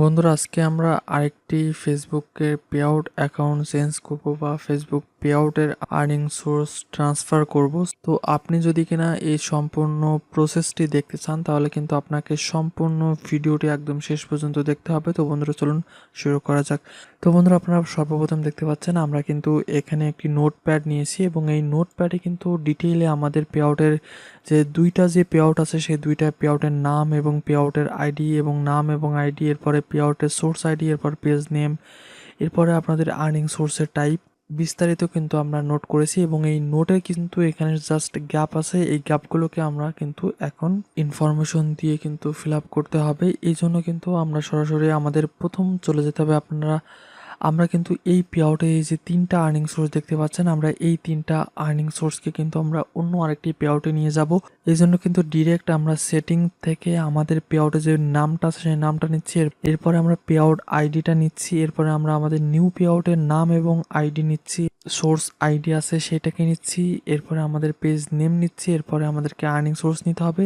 বন্ধুরা, আজকে আমরা আরেকটি ফেসবুকের পে আউট অ্যাকাউন্ট চেঞ্জ করব বা ফেসবুক পে আউটের আর্নিং সোর্স ট্রান্সফার করব। তো আপনি যদি কিনা এই সম্পূর্ণ প্রসেসটি দেখতে চান, তাহলে কিন্তু আপনাকে সম্পূর্ণ ভিডিওটি একদম শেষ পর্যন্ত দেখতে হবে। তো বন্ধুরা, চলুন শুরু করা যাক। তো বন্ধুরা, আপনারা সর্বপ্রথম দেখতে পাচ্ছেন, আমরা কিন্তু এখানে একটি নোট প্যাড নিয়েছি এবং এই নোট প্যাডে কিন্তু ডিটেইলে আমাদের পে আউটের যে দুইটা যে পে আউট আছে, সেই দুইটা পে আউটের নাম এবং পে আউটের আইডি এবং নাম এবং আইডি এরপরে পে আউটের সোর্স আইডি এরপর পেজ নেম এরপরে আপনাদের আর্নিং সোর্সের টাইপ বিস্তারিত কিন্তু আমরা নোট করেছি এবং এই নোটে কিন্তু এখানে জাস্ট গ্যাপ আছে। এই গ্যাপগুলোকে আমরা কিন্তু এখন ইনফরমেশন দিয়ে কিন্তু ফিল করতে হবে। এই জন্য কিন্তু আমরা সরাসরি আমাদের প্রথম চলে যেতে হবে। আপনারা আমরা কিন্তু এই পেআউটে এই যে তিনটা আর্নিং সোর্স দেখতে পাচ্ছেন, আমরা এই তিনটা আর্নিং সোর্সকে কিন্তু আমরা অন্য আরেকটি পেআউটে নিয়ে যাব। এই জন্য কিন্তু ডিরেক্ট আমরা সেটিং থেকে আমাদের পেআউটে যে নামটা আছে, সেই নামটা নিচ্ছি। এর- এরপরে আমরা পেআউট আইডিটা নিচ্ছি, এরপরে আমরা আমাদের নিউ পেআউটের নাম এবং আইডি নিচ্ছি। সোর্স আইডি আছে সেটাকে নিচ্ছি, এরপরে আমাদের পেজ নেম নিচ্ছি, এরপরে আমাদেরকে আর্নিং সোর্স নিতে হবে।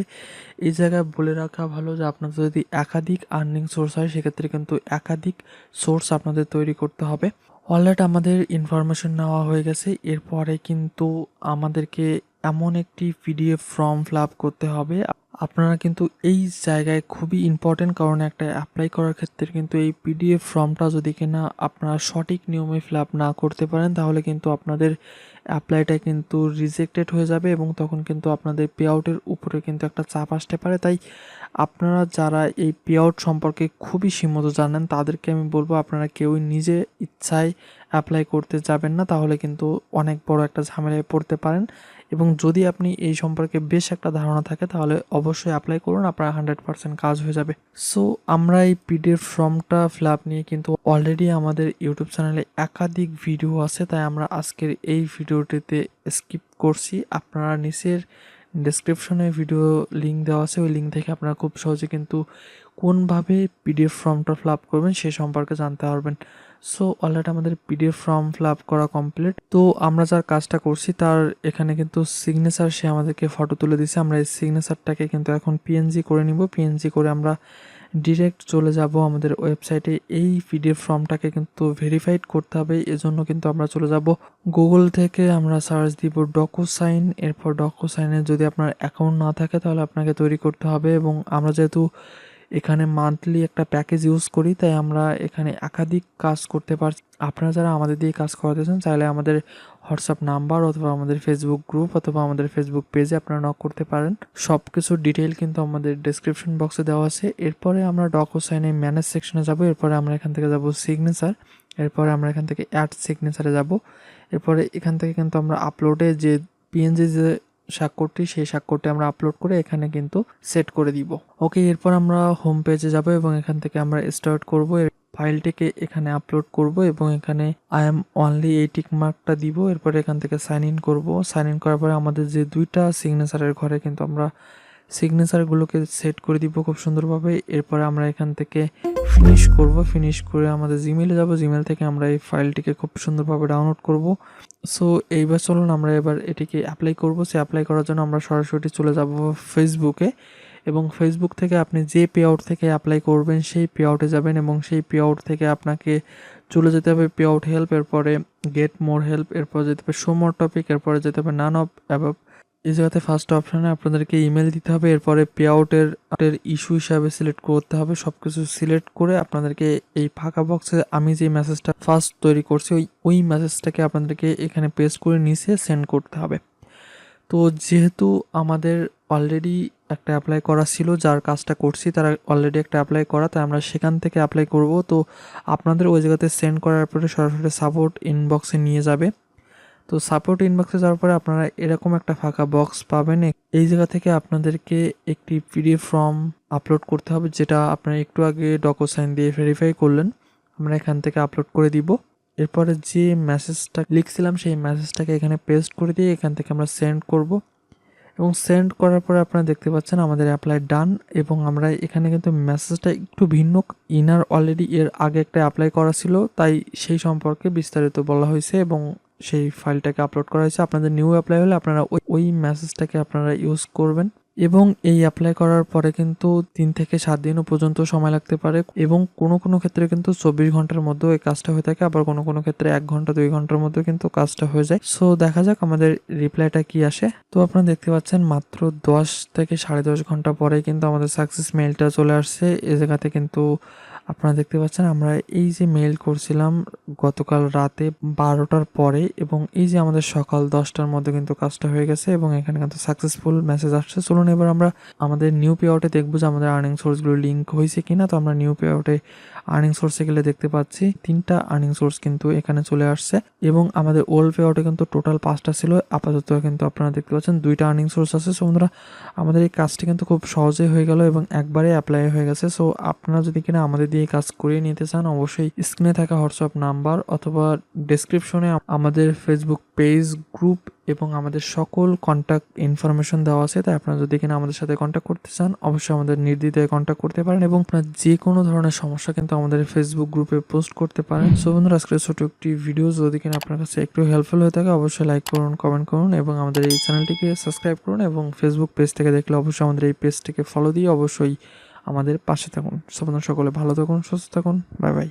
এই জায়গায় বলে রাখা ভালো যে আপনাদের যদি একাধিক আর্নিং সোর্স হয়, সেক্ষেত্রে কিন্তু একাধিক সোর্স আপনাদের তৈরি করতে হবে। অলরেড আমাদের ইনফরমেশন নেওয়া হয়ে গেছে, এরপরে কিন্তু আমাদেরকে এমন একটি পিডিএফ ফর্ম ফিল করতে হবে। আপনারা কিন্তু এই জায়গায় খুবই ইম্পর্টেন্ট কারণ একটা অ্যাপ্লাই করার ক্ষেত্রে কিন্তু এই পিডিএফ ফর্মটা যদি কিনা আপনারা সঠিক নিয়মে ফিল আপ না করতে পারেন, তাহলে কিন্তু আপনাদের অ্যাপ্লাইটা কিন্তু রিজেক্টেড হয়ে যাবে এবং তখন কিন্তু আপনাদের পে আউটের উপরে কিন্তু একটা চাপ আসতে পারে। তাই আপনারা যারা এই পে আউট সম্পর্কে খুবই সীমিত জানেন, তাদেরকে আমি বলব আপনারা কেউই নিজে ইচ্ছায় অ্যাপ্লাই করতে যাবেন না, তাহলে কিন্তু অনেক বড় একটা ঝামেলায় পড়তে পারেন। এবং যদি আপনি এই সম্পর্কে বেশ একটা ধারণা থাকে, তাহলে অবশ্যই অ্যাপ্লাই করুন, আপনার হান্ড্রেড পার্সেন্ট কাজ হয়ে যাবে। সো আমরা এই পিডিএফ ফর্মটা ফিল আপ নিয়ে কিন্তু অলরেডি আমাদের ইউটিউব চ্যানেলে একাধিক ভিডিও আছে, তাই আমরা আজকের এই ভিডিওটিতে স্কিপ করছি। আপনারা নিচের ডেসক্রিপশনে ভিডিও লিঙ্ক দেওয়া আছে, ওই লিঙ্ক থেকে আপনারা খুব সহজে কিন্তু কোনভাবে পিডিএফ ফর্মটা ফিল আপ করবেন, সে সম্পর্কে জানতে পারবেন। সো অলরেডি আমাদের পিডিএফ ফর্ম ফিল আপ করা কমপ্লিট তো আমরা যার কাজটা করছি, তার এখানে কিন্তু সিগনেচার সে আমাদেরকে ফটো তুলে দিছে। আমরা এই সিগনেচারটাকে কিন্তু এখন পিএনজি করে নিব। পিএনজি করে আমরা ডিরেক্ট চলে যাব আমাদের ওয়েবসাইটে এই পিডিএফ ফর্মটাকে কিন্তু ভেরিফাইড করতে হবে। এজন্য কিন্তু আমরা চলে যাব গুগল থেকে আমরা সার্চ দিব ডকু সাইন এরপর ডকু সাইনের যদি আপনার অ্যাকাউন্ট না থাকে, তাহলে আপনাকে তৈরি করতে হবে। এবং আমরা যেহেতু এখানে মান্থলি একটা প্যাকেজ ইউজ করি, তাই আমরা এখানে একাধিক কাজ করতে পারছি। আপনারা যারা আমাদের দিয়ে কাজ করাতে চান চাইলে আমাদের হোয়াটসঅ্যাপ নাম্বার অথবা আমাদের ফেসবুক গ্রুপ অথবা আমাদের ফেসবুক পেজে আপনারা নক করতে পারেন। সব কিছুর ডিটেল কিন্তু আমাদের ডেসক্রিপশন বক্সে দেওয়া আছে। এরপরে আমরা ডকো সাইনে ম্যানেজ সেকশনে যাব। এরপরে আমরা এখান থেকে যাব সিগনেচার এরপরে আমরা এখান থেকে অ্যাড সিগনেচারে যাব। এরপরে এখান থেকে কিন্তু আমরা আপলোডে যে পিএনজি যে স্বাক্ষরটি সেই স্বাক্ষরটি আমরা আপলোড করে এখানে কিন্তু সেট করে দিব। ওকে এরপর আমরা হোম পেজে যাব এবং এখান থেকে আমরা স্টার্ট করব। ফাইলটিকে এখানে আপলোড করব এবং এখানে আই এম অনলি এই টিক মার্কটা দিব। এরপরে এখান থেকে সাইন ইন করব। সাইন ইন করার পরে আমাদের যে দুইটা সিগনেচারের ঘরে কিন্তু আমরা সিগনেচারগুলোকে সেট করে দিব খুব সুন্দরভাবে। এরপরে আমরা এখান থেকে ফিনিশ করব ফিনিশ করে আমাদের জিমেলে যাব। জিমেল থেকে আমরা এই ফাইলটিকে খুব সুন্দরভাবে ডাউনলোড করব। সো এইবার চলুন আমরা এবার এটিকে অ্যাপ্লাই করব। সে অ্যাপ্লাই করার জন্য আমরা সরাসরি চলে যাব ফেসবুকে এবং ফেসবুক থেকে আপনি যে পে আউট থেকে অ্যাপ্লাই করবেন, সেই পে আউটে যাবেন এবং সেই পে আউট থেকে আপনাকে চলে যেতে হবে পে আউট হেল্প এরপরে গেট মোর হেল্প এরপর যেতে হবে শো মোর টপিক এরপরে যেতে হবে নান অফ অ্যাবাভ এই জায়গাতে ফার্স্ট অপশানে আপনাদেরকে ইমেল দিতে হবে, এরপরে পে আউটের ইস্যু হিসাবে সিলেক্ট করতে হবে সব কিছু সিলেক্ট করে আপনাদেরকে এই ফাঁকা বক্সে আমি যে মেসেজটা ফার্স্ট তৈরি করছি, ওই ওই মেসেজটাকে আপনাদেরকে এখানে পেস্ট করে নিচে সেন্ড করতে হবে। তো যেহেতু আমাদের অলরেডি একটা অ্যাপ্লাই করা ছিল, যার কাজটা করছি, তারা অলরেডি একটা অ্যাপ্লাই করা, তাই আমরা সেখান থেকে অ্যাপ্লাই করব। তো আপনাদের ওই জায়গাতে সেন্ড করার পরে সরাসরি সাপোর্ট ইনবক্সে নিয়ে যাবে। তো সাপোর্ট ইনবক্সে যাওয়ার পরে আপনারা এরকম একটা ফাঁকা বক্স পাবেন। এই জায়গা থেকে আপনাদেরকে একটি পিডিএফ ফর্ম আপলোড করতে হবে, যেটা আপনারা একটু আগে ডকোসাইন দিয়ে ভেরিফাই করলেন। আমরা এখান থেকে আপলোড করে দিব। এরপরে যে মেসেজটা লিখছিলাম, সেই মেসেজটাকে এখানে পেস্ট করে দিয়ে এখান থেকে আমরা সেন্ড করব। এবং সেন্ড করার পরে আপনারা দেখতে পাচ্ছেন আমাদের অ্যাপ্লাই ডান এবং আমরা এখানে কিন্তু মেসেজটা একটু ভিন্ন। ইনার অলরেডি এর আগে একটা অ্যাপ্লাই করা ছিল, তাই সেই সম্পর্কে বিস্তারিত বলা হয়েছে এবং সেই ফাইলটাকে আপলোড করা হয়েছে। আপনাদের নিউ অ্যাপ্লাই হলে আপনারা ওই ওই মেসেজটাকে আপনারা ইউজ করবেন। এবং এই অ্যাপ্লাই করার পরে কিন্তু তিন থেকে সাত দিনও পর্যন্ত সময় লাগতে পারে এবং কোনো কোনো ক্ষেত্রে কিন্তু চব্বিশ ঘণ্টার মধ্যেও এই কাজটা হয়ে থাকে। আবার কোনো কোনো ক্ষেত্রে এক ঘণ্টা, দুই ঘণ্টার মধ্যেও কিন্তু কাজটা হয়ে যায়। সো দেখা যাক আমাদের রিপ্লাইটা কি আসে। তো আপনারা দেখতে পাচ্ছেন মাত্র দশ থেকে সাড়ে দশ ঘণ্টা পরে কিন্তু আমাদের সাকসেস মেলটা চলে আসছে। এ জায়গাতে কিন্তু আপনারা দেখতে পাচ্ছেন, আমরা এই যে মেল করছিলাম গতকাল রাতে বারোটার পরে এবং এই যে আমাদের সকাল দশটার মধ্যে কিন্তু কাজটা হয়ে গেছে এবং এখানে কিন্তু সাকসেসফুল মেসেজ আসছে। চলুন এবার আমরা আমাদের নিউ পে আউটে দেখব যে আমাদের আর্নিং সোর্সগুলো লিঙ্ক হয়েছে কিনা। তো আমরা নিউ পে আউটে আর্নিং সোর্সে গেলে দেখতে পাচ্ছি, তিনটা আর্নিং সোর্স কিন্তু এখানে চলে আসছে এবং আমাদের ওল্ড পে আউটে কিন্তু টোটাল পাঁচটা ছিল। আপাতত কিন্তু আপনারা দেখতে পাচ্ছেন দুইটা আর্নিং সোর্স আছে। সো বন্ধুরা, আমাদের এই কাজটি কিন্তু খুব সহজেই হয়ে গেল এবং একবারে অ্যাপ্লাই হয়ে গেছে। সো আপনারা যদি কিনা আমাদের দিয়ে কাজ করিয়ে নিতে চান, অবশ্যই স্ক্রিনে থাকা হোয়াটসঅ্যাপ নাম্বার অথবা ডেসক্রিপশনে আমাদের ফেসবুক পেজ গ্রুপ এবং আমাদের সকল কন্ট্যাক্ট ইনফরমেশন দেওয়া আছে। তাই আপনারা যদি কিনা আমাদের সাথে কন্ট্যাক্ট করতে চান, অবশ্যই আমাদের নির্দ্বিধায় কন্ট্যাক্ট করতে পারেন এবং আপনার যে কোনো ধরনের সমস্যা কিন্তু আমাদের ফেসবুক গ্রুপে পোস্ট করতে পারেন। সো বন্ধুরা আজকে ছোট একটি ভিডিও যদি কিনা আপনার কাছে একটু হেল্পফুল হয়ে থাকে, অবশ্যই লাইক করুন কমেন্ট করুন এবং আমাদের এই চ্যানেলটিকে সাবস্ক্রাইব করুন এবং ফেসবুক পেজ থেকে দেখলে অবশ্যই আমাদের এই পেজটিকে ফলো দিয়ে অবশ্যই আমাদের পাশে থাকুন। সকলে ভালো থাকুন সুস্থ থাকুন। Bye bye.